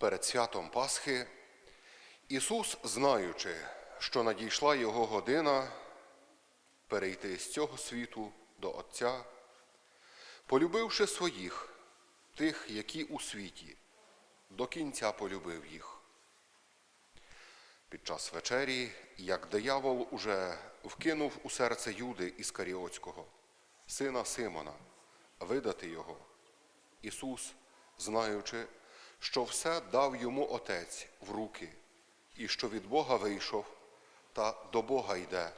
перед святом Пасхи, Ісус, знаючи, що надійшла Його година перейти з цього світу до Отця, полюбивши своїх, тих, які у світі, до кінця полюбив їх. Під час вечері, як диявол уже вкинув у серце Юди Іскаріотського, сина Симона, видати його, Ісус, знаючи, що все дав йому Отець в руки, і що від Бога вийшов та до Бога йде,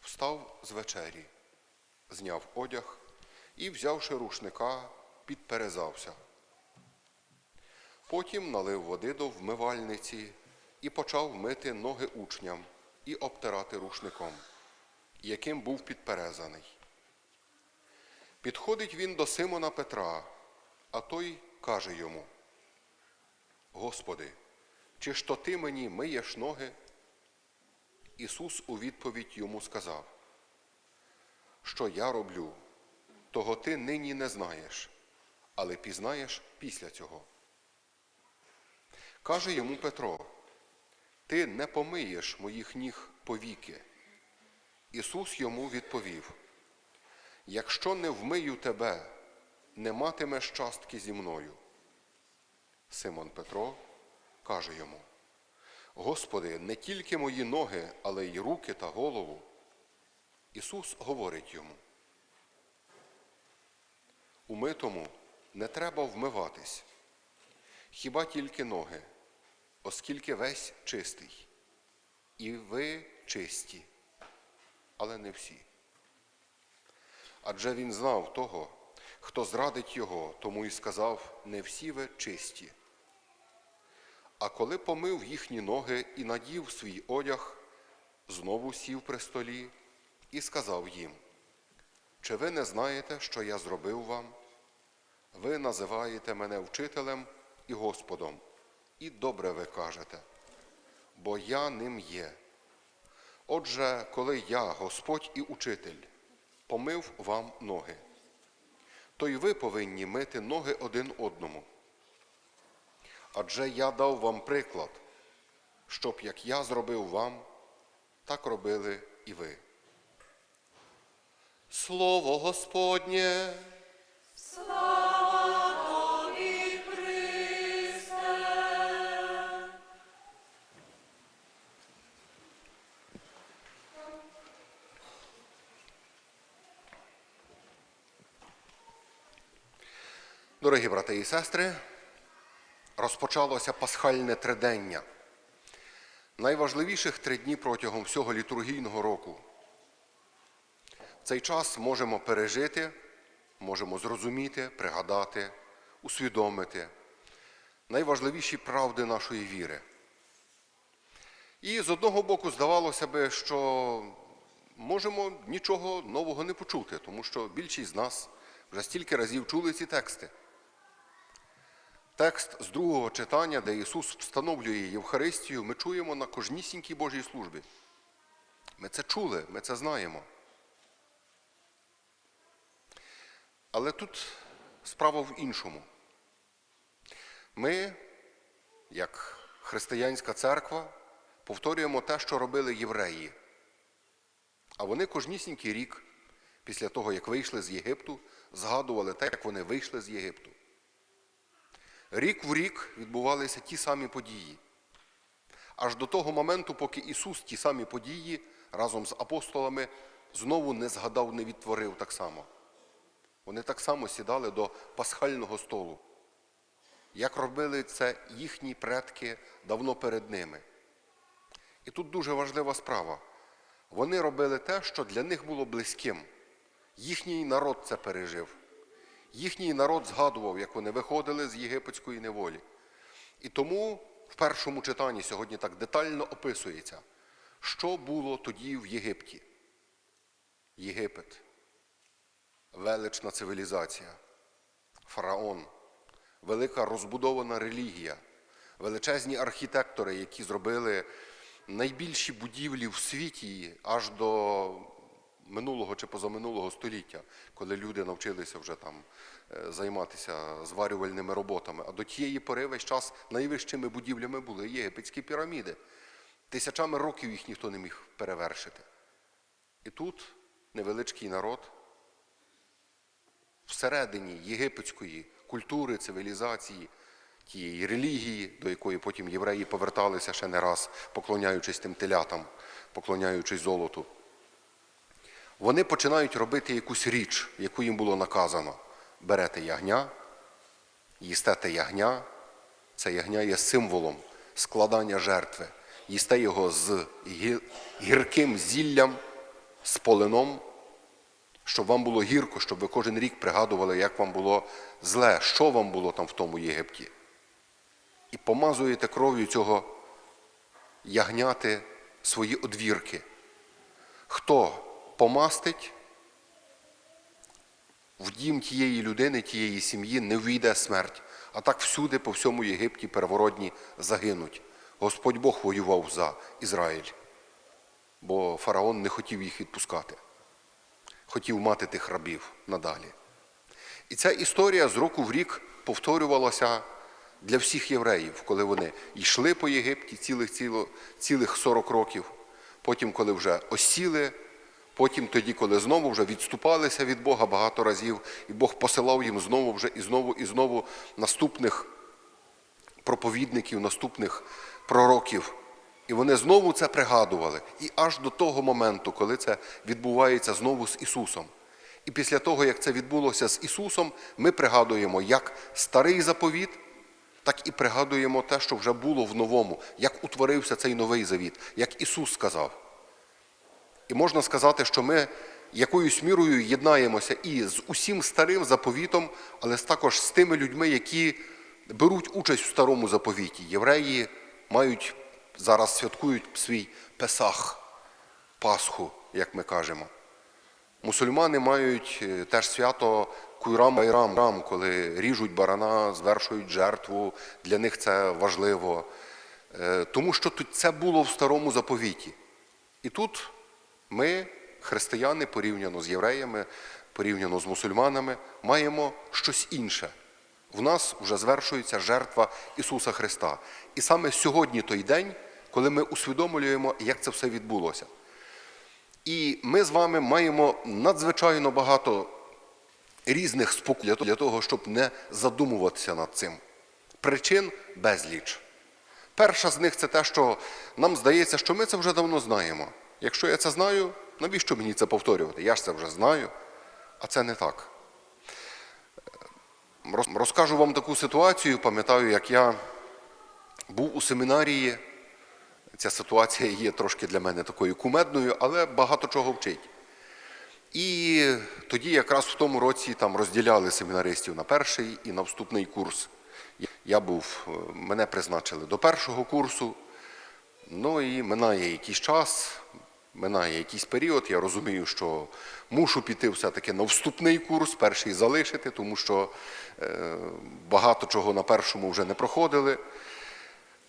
встав з вечері, зняв одяг і, взявши рушника, підперезався. Потім налив води до вмивальниці і почав мити ноги учням і обтирати рушником, яким був підперезаний. Підходить він до Симона Петра, а той каже йому: Господи, чи ж то ти мені миєш ноги? Ісус у відповідь йому сказав, що я роблю, того ти нині не знаєш, але пізнаєш після цього. Каже йому Петро, ти не помиєш моїх ніг повіки. Ісус йому відповів, якщо не вмию тебе, не матимеш частки зі мною. Симон Петро каже йому, Господи, не тільки мої ноги, але й руки та голову. Ісус говорить йому, умитому не треба вмиватись, хіба тільки ноги, оскільки весь чистий. І ви чисті, але не всі. Адже він знав того, хто зрадить його, тому і сказав, не всі ви чисті. А коли помив їхні ноги і надів свій одяг, знову сів при столі і сказав їм, чи ви не знаєте, що я зробив вам? Ви називаєте мене вчителем і Господом, і добре ви кажете, бо я ним є. Отже, коли я, Господь і учитель, помив вам ноги, то й ви повинні мити ноги один одному. Адже я дав вам приклад, щоб як я зробив вам, так робили і ви. Слово Господнє. Дорогі брати і сестри, розпочалося пасхальне тридення. Найважливіших три дні протягом всього літургійного року. Цей час можемо пережити, можемо зрозуміти, пригадати, усвідомити найважливіші правди нашої віри. І з одного боку здавалося би, що можемо нічого нового не почути, тому що більшість з нас вже стільки разів чули ці тексти. Текст з другого читання, де Ісус встановлює Євхаристію, ми чуємо на кожнісінькій Божій службі. Ми це чули, ми це знаємо. Але тут справа в іншому. Ми, як християнська церква, повторюємо те, що робили євреї. А вони кожнісінький рік, після того, як вийшли з Єгипту, згадували те, як вони вийшли з Єгипту. Рік в рік відбувалися ті самі події. Аж до того моменту, поки Ісус ті самі події разом з апостолами знову не згадав, не відтворив так само. Вони так само сідали до пасхального столу, як робили це їхні предки давно перед ними. І тут дуже важлива справа. Вони робили те, що для них було близьким. Їхній народ це пережив. Їхній народ згадував, як вони виходили з єгипетської неволі. І тому в першому читанні сьогодні так детально описується, що було тоді в Єгипті. Єгипет, велична цивілізація, фараон, велика розбудована релігія, величезні архітектори, які зробили найбільші будівлі в світі аж до минулого чи позаминулого століття, коли люди навчилися вже там е, займатися зварювальними роботами. А до тієї пори весь час найвищими будівлями були єгипетські піраміди. Тисячами років їх ніхто не міг перевершити. І тут невеличкий народ всередині єгипетської культури, цивілізації, тієї релігії, до якої потім євреї поверталися ще не раз, поклоняючись тим телятам, поклоняючись золоту. Вони починають робити якусь річ, яку їм було наказано. Берете ягня, їсте те ягня, це ягня є символом складання жертви. Їсте його з гірким зіллям, з полином, щоб вам було гірко, щоб ви кожен рік пригадували, як вам було зле, що вам було там в тому Єгипті. І помазуєте кров'ю цього ягняти свої одвірки. Хто помастить, в дім тієї людини, тієї сім'ї не війде смерть. А так всюди, по всьому Єгипті, первородні загинуть. Господь Бог воював за Ізраїль, бо фараон не хотів їх відпускати хотів мати тих рабів надалі. І ця історія з року в рік повторювалася для всіх євреїв, коли вони йшли по Єгипті цілих, цілих 40 років, потім, коли вже осіли, потім тоді, коли знову вже відступалися від Бога багато разів, і Бог посилав їм знову вже і знову і знову наступних проповідників, наступних пророків. І вони знову це пригадували. І аж до того моменту, коли це відбувається знову з Ісусом. І після того, як це відбулося з Ісусом, ми пригадуємо як старий заповіт, так і пригадуємо те, що вже було в новому, як утворився цей новий завіт, як Ісус сказав. І можна сказати, що ми якоюсь мірою єднаємося і з усім старим заповітом, але також з тими людьми, які беруть участь у старому заповіті. Євреї мають зараз святкують свій Песах, Пасху, як ми кажемо. Мусульмани мають е, теж свято Куйрам Байрам, Рам, коли ріжуть барана, звершують жертву. Для них це важливо. Е, Тому що це було в старому заповіті. І тут ми, християни, порівняно з євреями, порівняно з мусульманами, маємо щось інше. В нас вже звершується жертва Ісуса Христа. І саме сьогодні той день, коли ми усвідомлюємо, як це все відбулося. І ми з вами маємо надзвичайно багато різних спокій для того, щоб не задумуватися над цим. Причин безліч. Перша з них це те, що нам здається, що ми це вже давно знаємо. Якщо я це знаю, навіщо мені це повторювати? Я ж це вже знаю, а це не так. Розкажу вам таку ситуацію. Пам'ятаю, як я був у семінарії. Ця ситуація є трошки для мене такою кумедною, але багато чого вчить. І тоді якраз в тому році там розділяли семінаристів на перший і на вступний курс. Я був, е, мене призначили до першого курсу. Ну і минає якийсь час, минає якийсь період. Я розумію, що мушу піти все-таки на вступний курс, перший залишити, тому що е, багато чого на першому вже не проходили.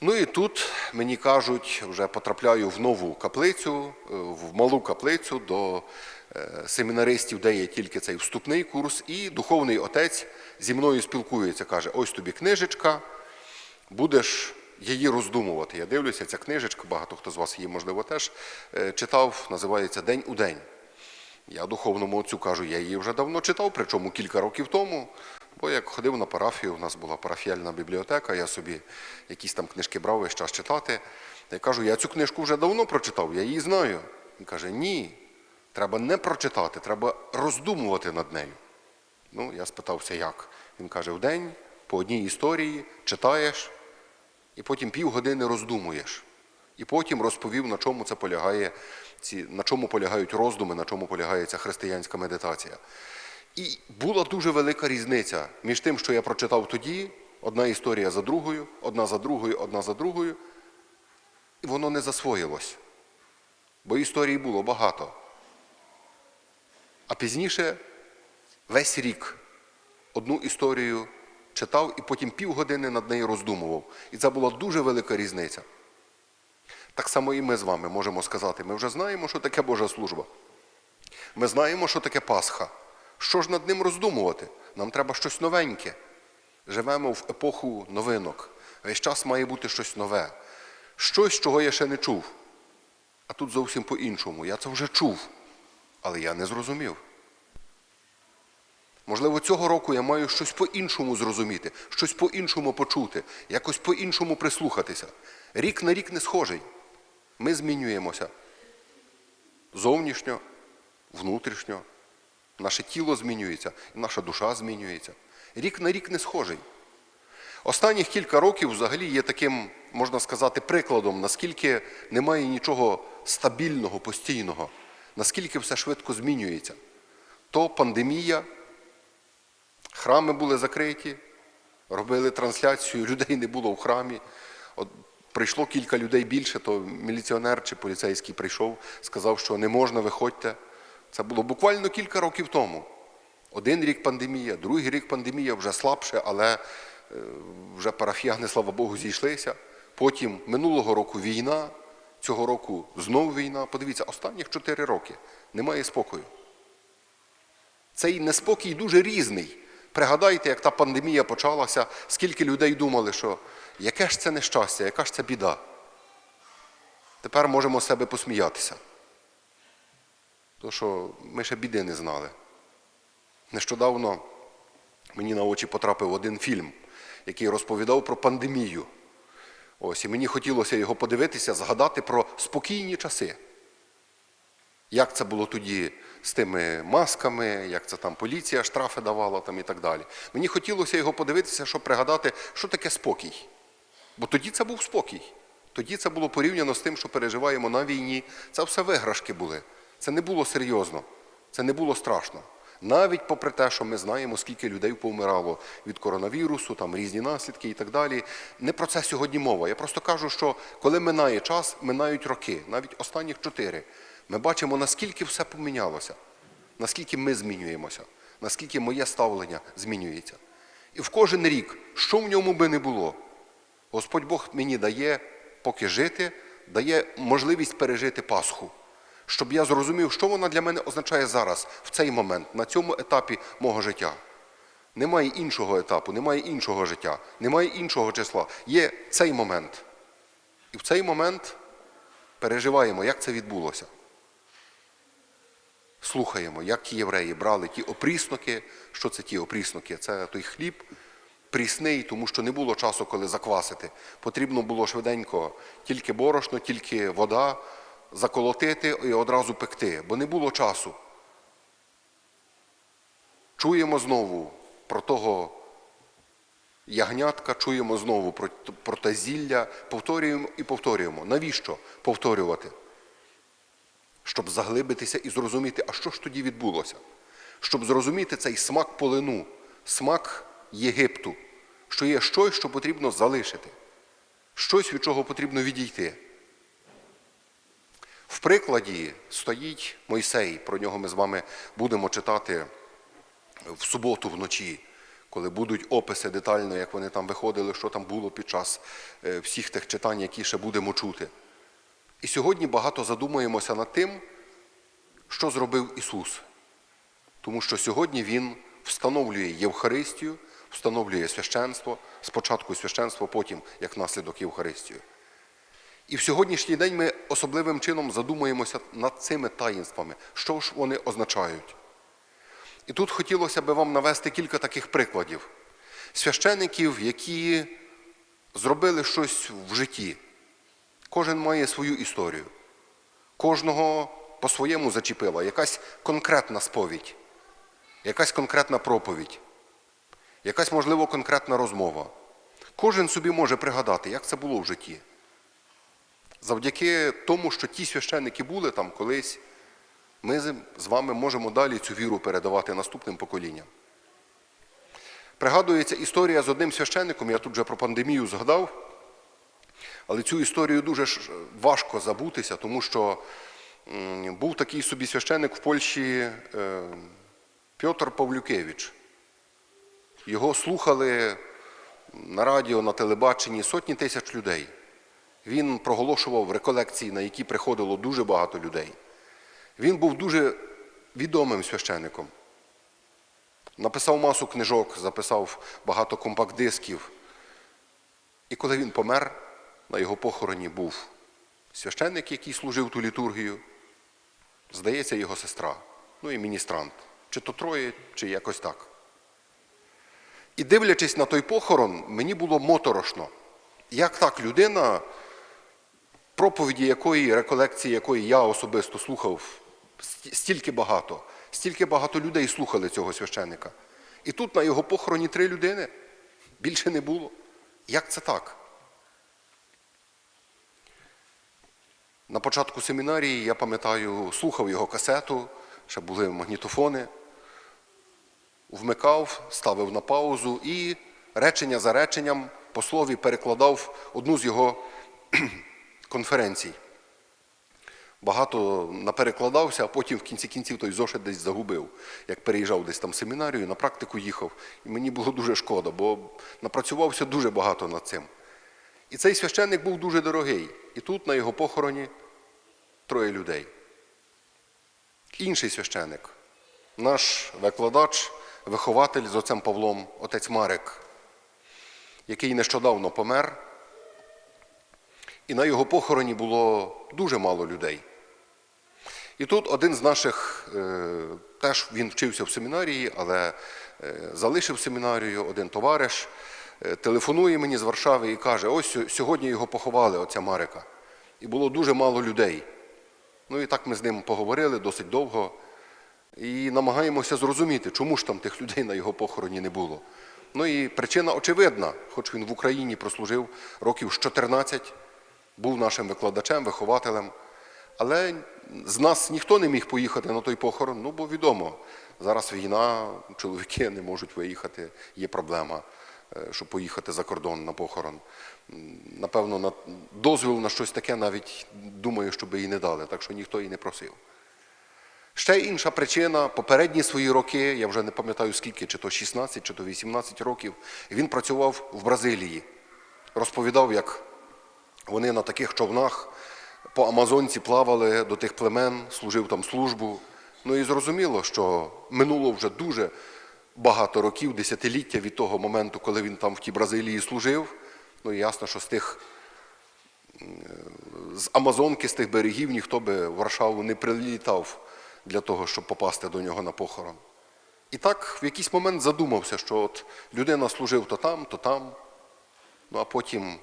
Ну і тут мені кажуть, вже потрапляю в нову каплицю, е, в малу каплицю до е, семінаристів, де є тільки цей вступний курс, і духовний отець зі мною спілкується, каже: ось тобі книжечка, будеш її роздумувати. Я дивлюся, ця книжечка, багато хто з вас її, можливо, теж е, читав, називається День у день. Я духовному отцю кажу, я її вже давно читав, причому кілька років тому. Бо як ходив на парафію, у нас була парафіальна бібліотека, я собі якісь там книжки брав весь час читати. Я кажу, я цю книжку вже давно прочитав, я її знаю. Він каже, ні, треба не прочитати, треба роздумувати над нею. Ну, я спитався, як. Він каже, в день по одній історії читаєш, і потім півгодини роздумуєш. І потім розповів, на чому це полягає, ці, на чому полягають роздуми, на чому полягає ця християнська медитація. І була дуже велика різниця між тим, що я прочитав тоді, одна історія за другою, одна за другою, одна за другою, і воно не засвоїлось. Бо історій було багато. А пізніше весь рік одну історію читав і потім півгодини над нею роздумував. І це була дуже велика різниця. Так само і ми з вами можемо сказати, ми вже знаємо, що таке Божа служба. Ми знаємо, що таке Пасха. Що ж над ним роздумувати? Нам треба щось новеньке. Живемо в епоху новинок. Весь час має бути щось нове. Щось, чого я ще не чув. А тут зовсім по-іншому. Я це вже чув, але я не зрозумів. Можливо, цього року я маю щось по-іншому зрозуміти, щось по-іншому почути, якось по-іншому прислухатися. Рік на рік не схожий. Ми змінюємося. Зовнішньо, внутрішньо. Наше тіло змінюється, наша душа змінюється. Рік на рік не схожий. Останніх кілька років взагалі є таким, можна сказати, прикладом, наскільки немає нічого стабільного, постійного, наскільки все швидко змінюється. То пандемія, храми були закриті, робили трансляцію, людей не було в храмі. От прийшло кілька людей більше, то міліціонер чи поліцейський прийшов, сказав, що не можна, виходьте. Це було буквально кілька років тому. Один рік пандемія, другий рік пандемія вже слабше, але е, вже парафіяни, слава Богу, зійшлися. Потім минулого року війна, цього року знову війна. Подивіться, останніх чотири роки немає спокою. Цей неспокій дуже різний. Пригадайте, як та пандемія почалася, скільки людей думали, що яке ж це нещастя, яка ж це біда. Тепер можемо себе посміятися. То що ми ще біди не знали. Нещодавно мені на очі потрапив один фільм, який розповідав про пандемію. Ось, і мені хотілося його подивитися, згадати про спокійні часи. Як це було тоді з тими масками, як це там поліція штрафи давала там і так далі. Мені хотілося його подивитися, щоб пригадати, що таке спокій. Бо тоді це був спокій. Тоді це було порівняно з тим, що переживаємо на війні. Це все виграшки були. Це не було серйозно, це не було страшно. Навіть попри те, що ми знаємо, скільки людей повмирало від коронавірусу, там різні наслідки і так далі. Не про це сьогодні мова. Я просто кажу, що коли минає час, минають роки, навіть останніх чотири. Ми бачимо, наскільки все помінялося, наскільки ми змінюємося, наскільки моє ставлення змінюється. І в кожен рік, що в ньому би не було, Господь Бог мені дає, поки жити, дає можливість пережити Пасху, щоб я зрозумів, що вона для мене означає зараз, в цей момент, на цьому етапі мого життя. Немає іншого етапу, немає іншого життя, немає іншого числа. Є цей момент. І в цей момент переживаємо, як це відбулося. Слухаємо, як ті євреї брали ті опрісноки. Що це ті опрісноки? Це той хліб прісний, тому що не було часу, коли заквасити. Потрібно було швиденько тільки борошно, тільки вода, заколотити і одразу пекти, бо не було часу. Чуємо знову про того ягнятка, чуємо знову про, про те зілля, повторюємо і повторюємо. Навіщо повторювати? Щоб заглибитися і зрозуміти, а що ж тоді відбулося? Щоб зрозуміти цей смак полину, смак Єгипту, що є щось, що потрібно залишити, щось, від чого потрібно відійти. В прикладі стоїть Мойсей, про нього ми з вами будемо читати в суботу вночі, коли будуть описи детально, як вони там виходили, що там було під час е, всіх тих читань, які ще будемо чути. І сьогодні багато задумуємося над тим, що зробив Ісус. Тому що сьогодні Він встановлює Євхаристію, встановлює священство, спочатку священство, потім як наслідок Євхаристію. І в сьогоднішній день ми особливим чином задумуємося над цими таїнствами, що ж вони означають. І тут хотілося би вам навести кілька таких прикладів. Священиків, які зробили щось в житті. Кожен має свою історію. Кожного по-своєму зачепила якась конкретна сповідь, якась конкретна проповідь, якась, можливо, конкретна розмова. Кожен собі може пригадати, як це було в житті. Завдяки тому, що ті священники були там колись, ми з вами можемо далі цю віру передавати наступним поколінням. Пригадується історія з одним священником, я тут вже про пандемію згадав. Але цю історію дуже важко забутися, тому що був такий собі священник в Польщі е, Пьотр Павлюкевич. Його слухали на радіо, на телебаченні сотні тисяч людей. Він проголошував реколекції, на які приходило дуже багато людей. Він був дуже відомим священником. Написав масу книжок, записав багато компакт-дисків. І коли він помер, на його похороні був священник, який служив ту літургію, здається, його сестра, ну і міністрант. Чи то троє, чи якось так. І дивлячись на той похорон, мені було моторошно. Як так людина, проповіді якої, реколекції якої я особисто слухав стільки багато, стільки багато людей слухали цього священника. І тут на його похороні три людини. Більше не було. Як це так? На початку семінарії, я пам'ятаю, слухав його касету, ще були магнітофони, вмикав, ставив на паузу і речення за реченням по слові перекладав одну з його конференцій. Багато наперекладався, а потім в кінці кінців той зошит десь загубив. Як переїжджав десь там семінарію, на практику їхав. І мені було дуже шкода, бо напрацювався дуже багато над цим. І цей священник був дуже дорогий. І тут на його похороні троє людей. Інший священник, наш викладач, вихователь з отцем Павлом, отець Марик, який нещодавно помер. І на його похороні було дуже мало людей. І тут один з наших, е, теж він вчився в семінарії, але е, залишив семінарію, один товариш, телефонує мені з Варшави і каже: ось сьогодні його поховали, отця Марика. І було дуже мало людей. Ну і так ми з ним поговорили досить довго. І намагаємося зрозуміти, чому ж там тих людей на його похороні не було. Ну і причина очевидна, хоч він в Україні прослужив років з 14, був нашим викладачем, вихователем. Але з нас ніхто не міг поїхати на той похорон, ну бо відомо, зараз війна, чоловіки не можуть виїхати, є проблема, е, щоб поїхати за кордон на похорон. Напевно, на дозвіл на щось таке навіть думаю, щоб їй не дали, так що ніхто її не просив. Ще інша причина, попередні свої роки, я вже не пам'ятаю скільки, чи то 16, чи то 18 років, він працював в Бразилії. Розповідав, як вони на таких човнах по Амазонці плавали до тих племен, служив там службу. Ну і зрозуміло, що минуло вже дуже багато років, десятиліття від того моменту, коли він там в тій Бразилії служив. Ну і ясно, що з тих з Амазонки, з тих берегів ніхто би в Варшаву не прилітав для того, щоб попасти до нього на похорон. І так в якийсь момент задумався, що от людина служив то там, то там. Ну а потім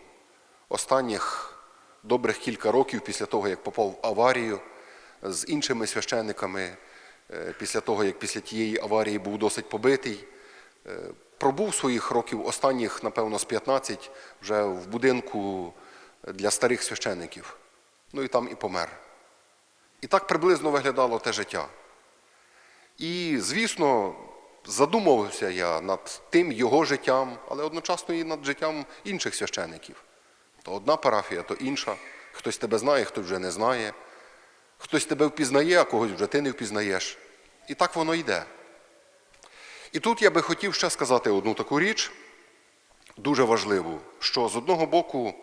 останніх добрих кілька років після того, як попав в аварію з іншими священниками, е, після того, як після тієї аварії був досить побитий, е, пробув своїх років останніх, напевно, з 15 вже в будинку для старих священників. Ну і там і помер. І так приблизно виглядало те життя. І, звісно, задумувався я над тим його життям, але одночасно і над життям інших священиків. То одна парафія, то інша. Хтось тебе знає, хтось вже не знає. Хтось тебе впізнає, а когось вже ти не впізнаєш. І так воно йде. І тут я би хотів ще сказати одну таку річ, дуже важливу, що з одного боку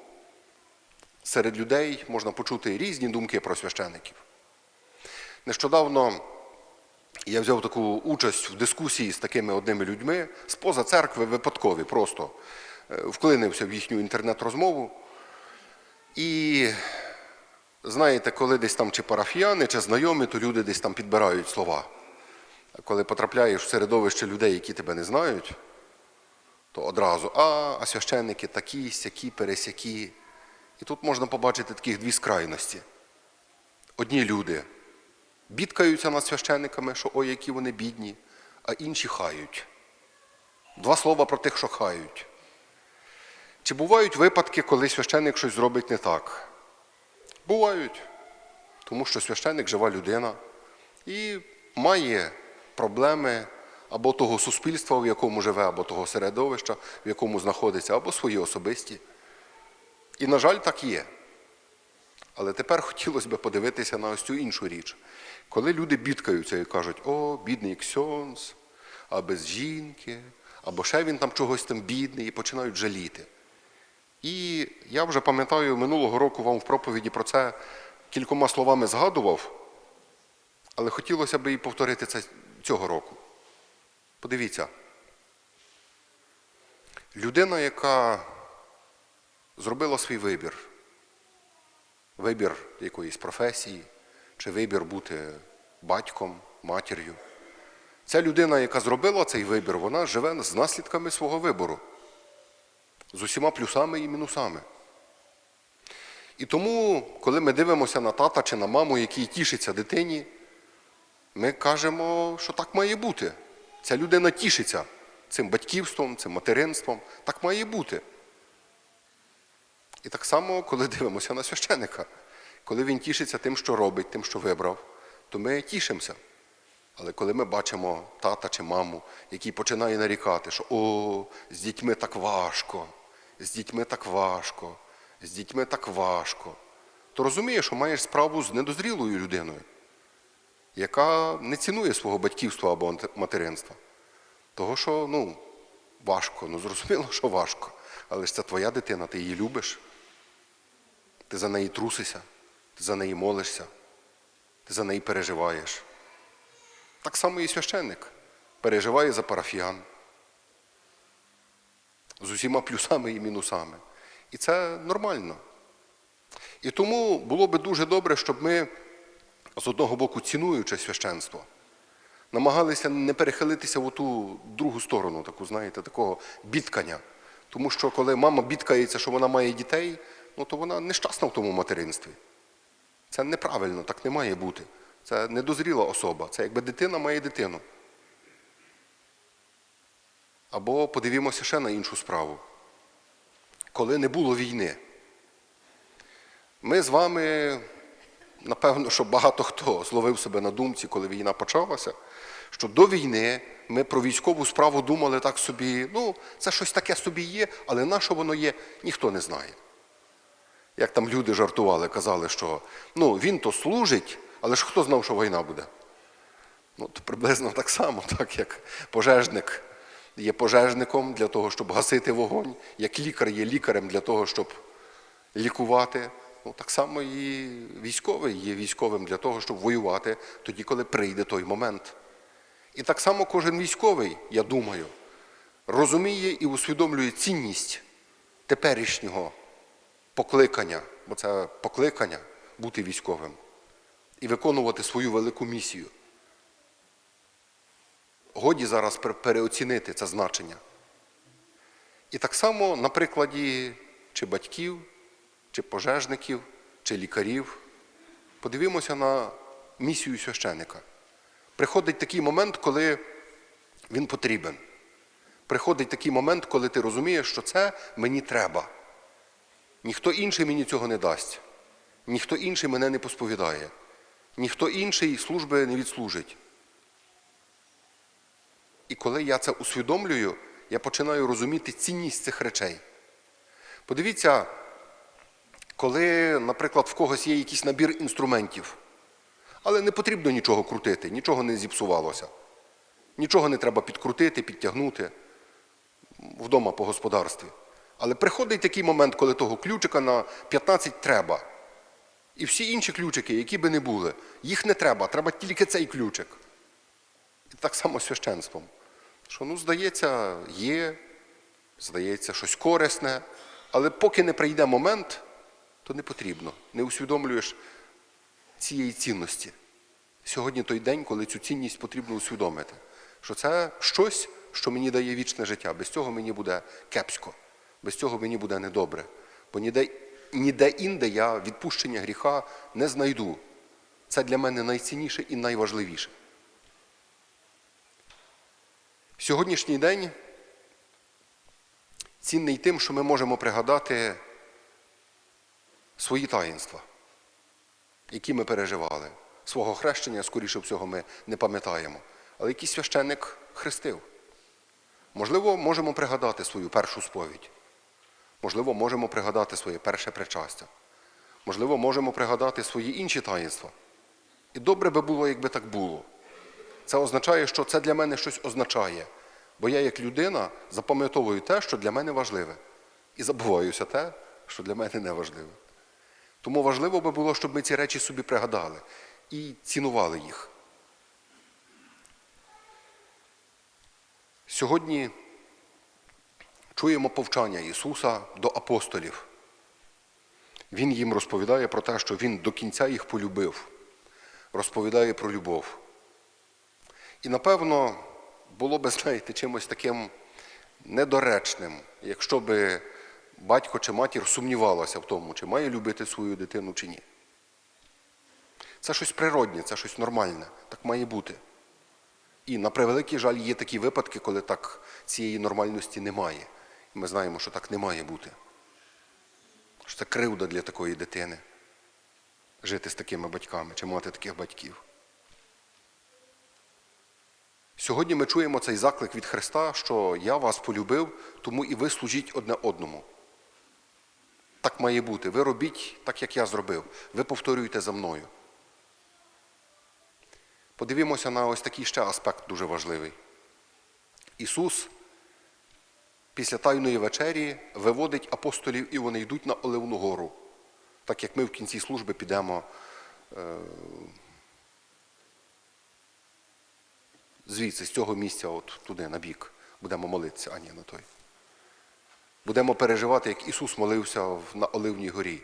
серед людей можна почути різні думки про священиків. Нещодавно я взяв таку участь в дискусії з такими одними людьми з-поза церкви випадкові, просто е, вклинився в їхню інтернет-розмову. І знаєте, коли десь там чи парафіяни, чи знайомі, то люди десь там підбирають слова. А коли потрапляєш в середовище людей, які тебе не знають, то одразу а, а священники такі, сякі, пересякі. І тут можна побачити таких дві скрайності. Одні люди бідкаються над священниками, що ой, які вони бідні, а інші хають. Два слова про тих, що хають. Чи бувають випадки, коли священник щось зробить не так? Бувають. Тому що священник жива людина і має проблеми або того суспільства, в якому живе, або того середовища, в якому знаходиться, або свої особисті. І, на жаль, так є. Але тепер хотілося б подивитися на ось цю іншу річ. Коли люди бідкаються і кажуть, о, бідний ксьонс, а без жінки, або ще він там чогось там бідний, і починають жаліти. І я вже пам'ятаю, минулого року вам в проповіді про це кількома словами згадував, але хотілося б і повторити це цього року. Подивіться, людина, яка зробила свій вибір, вибір якоїсь професії, чи вибір бути батьком, матір'ю. Ця людина, яка зробила цей вибір, вона живе з наслідками свого вибору, з усіма плюсами і мінусами. І тому, коли ми дивимося на тата чи на маму, який тішиться дитині, ми кажемо, що так має бути. Ця людина тішиться цим батьківством, цим материнством. Так має бути. І так само, коли дивимося на священика, коли він тішиться тим, що робить, тим, що вибрав, то ми тішимося. Але коли ми бачимо тата чи маму, який починає нарікати, що о, з дітьми так важко, з дітьми так важко, з дітьми так важко, то розумієш, що маєш справу з недозрілою людиною, яка не цінує свого батьківства або материнства. Того, що ну, важко, ну зрозуміло, що важко. Але ж це твоя дитина, ти її любиш, ти за неї трусишся, ти за неї молишся, ти за неї переживаєш. Так само і священник переживає за парафіян з усіма плюсами і мінусами. І це нормально. І тому було би дуже добре, щоб ми, з одного боку, цінуючи священство, намагалися не перехилитися в ту другу сторону, таку, знаєте, такого бідкання. Тому що коли мама бідкається, що вона має дітей, ну то вона нещасна в тому материнстві. Це неправильно, так не має бути. Це недозріла особа. Це якби дитина має дитину. Або подивімося ще на іншу справу. Коли не було війни, ми з вами, напевно, що багато хто зловив себе на думці, коли війна почалася, що до війни ми про військову справу думали так собі, ну, це щось таке собі є, але на що воно є, ніхто не знає. Як там люди жартували, казали, що ну, він то служить, але ж хто знав, що війна буде? Ну, то приблизно так само, так як пожежник є пожежником для того, щоб гасити вогонь, як лікар є лікарем для того, щоб лікувати. Ну, так само і військовий є військовим для того, щоб воювати тоді, коли прийде той момент. І так само кожен військовий, я думаю, розуміє і усвідомлює цінність теперішнього покликання, бо це покликання бути військовим і виконувати свою велику місію. Годі зараз переоцінити це значення. І так само на прикладі чи батьків, чи пожежників, чи лікарів, подивимося на місію священика. Приходить такий момент, коли він потрібен. Приходить такий момент, коли ти розумієш, що це мені треба. Ніхто інший мені цього не дасть, ніхто інший мене не посповідає, ніхто інший служби не відслужить. І коли я це усвідомлюю, я починаю розуміти цінність цих речей. Подивіться, коли, наприклад, в когось є якийсь набір інструментів, але не потрібно нічого крутити, нічого не зіпсувалося. Нічого не треба підкрутити, підтягнути вдома по господарстві. Але приходить такий момент, коли того ключика на 15 треба. І всі інші ключики, які би не були, їх не треба, треба тільки цей ключик. І так само з священством. Що, ну, здається, є, здається, щось корисне, але поки не прийде момент, то не потрібно. Не усвідомлюєш цієї цінності. Сьогодні той день, коли цю цінність потрібно усвідомити, що це щось, що мені дає вічне життя. Без цього мені буде кепсько, без цього мені буде недобре. Бо ніде, ніде інде я відпущення гріха не знайду. Це для мене найцінніше і найважливіше. Сьогоднішній день цінний тим, що ми можемо пригадати свої таїнства, які ми переживали. Свого хрещення, скоріше всього, ми не пам'ятаємо. Але якийсь священник хрестив. Можливо, можемо пригадати свою першу сповідь. Можливо, можемо пригадати своє перше причастя. Можливо, можемо пригадати свої інші таїнства. І добре би було, якби так було. Це означає, що це для мене щось означає. Бо я, як людина, запам'ятовую те, що для мене важливе. І забуваюся те, що для мене не важливе. Тому важливо би було, щоб ми ці речі собі пригадали і цінували їх. Сьогодні чуємо повчання Ісуса до апостолів. Він їм розповідає про те, що Він до кінця їх полюбив, розповідає про любов. І напевно було би, знаєте, чимось таким недоречним, якщо би батько чи матір сумнівалася в тому, чи має любити свою дитину, чи ні. Це щось природнє, це щось нормальне, так має бути. І на превеликий жаль, є такі випадки, коли так цієї нормальності немає. Ми знаємо, що так не має бути. Що це кривда для такої дитини жити з такими батьками чи мати таких батьків. Сьогодні ми чуємо цей заклик від Христа, що я вас полюбив, тому і ви служіть одне одному. Так має бути. Ви робіть так, як я зробив. Ви повторюєте за мною. Подивімося на ось такий ще аспект дуже важливий. Ісус після Тайної вечері виводить апостолів і вони йдуть на Оливну гору. Так як ми в кінці служби підемо звідси, з цього місця, от туди, на бік, будемо молитися, а ні, на той. Будемо переживати, як Ісус молився на Оливній горі.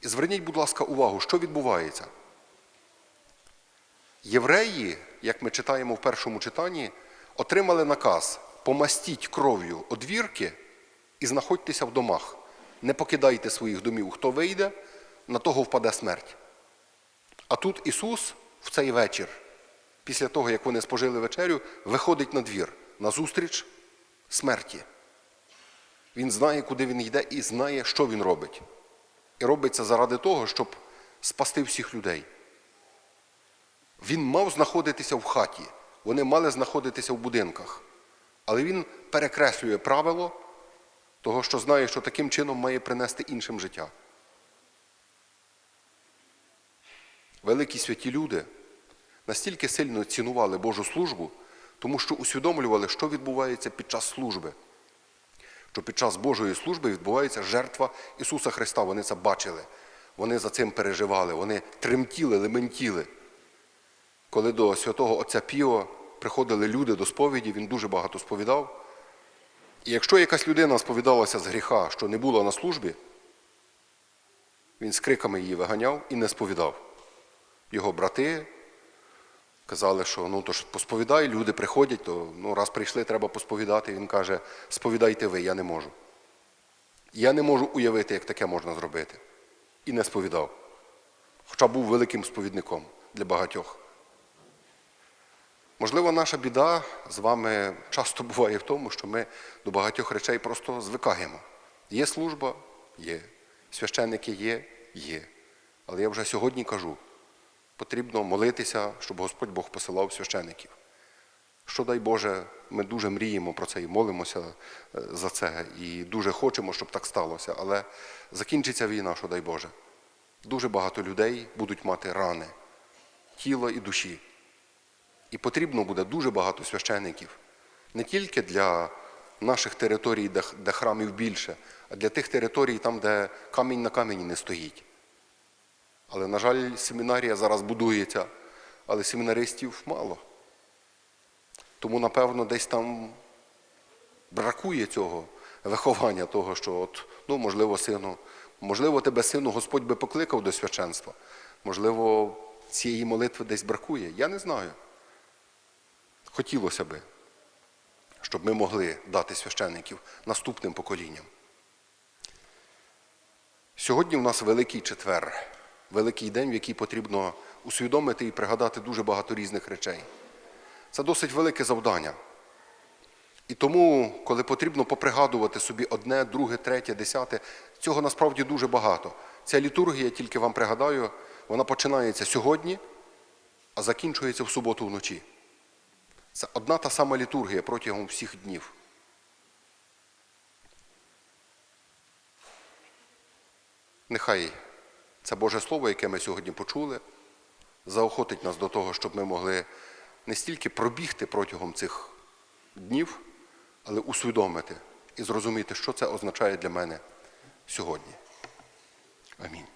І зверніть, будь ласка, увагу, що відбувається. Євреї, як ми читаємо в першому читанні, отримали наказ помастіть кров'ю одвірки і знаходьтеся в домах. Не покидайте своїх домів. Хто вийде, на того впаде смерть. А тут Ісус в цей вечір, після того, як вони спожили вечерю, виходить на двір назустріч смерті. Він знає, куди він йде, і знає, що він робить. І робить це заради того, щоб спасти всіх людей. Він мав знаходитися в хаті, вони мали знаходитися в будинках. Але він перекреслює правило того, що знає, що таким чином має принести іншим життя. Великі святі люди настільки сильно цінували Божу службу, тому що усвідомлювали, що відбувається під час служби. Що під час Божої служби відбувається жертва Ісуса Христа. Вони це бачили, вони за цим переживали, вони тремтіли, лементіли. Коли до святого Отця Піо приходили люди до сповіді, він дуже багато сповідав. І якщо якась людина сповідалася з гріха, що не була на службі, він з криками її виганяв і не сповідав. Його брати казали, що ну то ж посповідай, люди приходять, то ну, раз прийшли, треба посповідати. Він каже, сповідайте ви, я не можу. Я не можу уявити, як таке можна зробити. І не сповідав. Хоча був великим сповідником для багатьох. Можливо, наша біда з вами часто буває в тому, що ми до багатьох речей просто звикаємо. Є служба, є. Священники є, є. Але я вже сьогодні кажу, потрібно молитися, щоб Господь Бог посилав священиків. Що дай Боже, ми дуже мріємо про це і молимося е, за це, і дуже хочемо, щоб так сталося. Але закінчиться війна, що дай Боже. Дуже багато людей будуть мати рани тіла і душі. І потрібно буде дуже багато священиків. Не тільки для наших територій, де, де храмів більше, а для тих територій, там, де камінь на камені не стоїть. Але, на жаль, семінарія зараз будується, але семінаристів мало. Тому, напевно, десь там бракує цього виховання, того, що, от, ну, можливо, сину, можливо, тебе, сину, Господь би покликав до священства. Можливо, цієї молитви десь бракує. Я не знаю. Хотілося би, щоб ми могли дати священників наступним поколінням. Сьогодні в нас великий четвер, великий день, в який потрібно усвідомити і пригадати дуже багато різних речей. Це досить велике завдання. І тому, коли потрібно попригадувати собі одне, друге, третє, десяте, цього насправді дуже багато. Ця літургія, тільки вам пригадаю, вона починається сьогодні, а закінчується в суботу вночі. Це одна та сама літургія протягом всіх днів. Нехай це Боже Слово, яке ми сьогодні почули, заохотить нас до того, щоб ми могли не стільки пробігти протягом цих днів, але усвідомити і зрозуміти, що це означає для мене сьогодні. Амінь.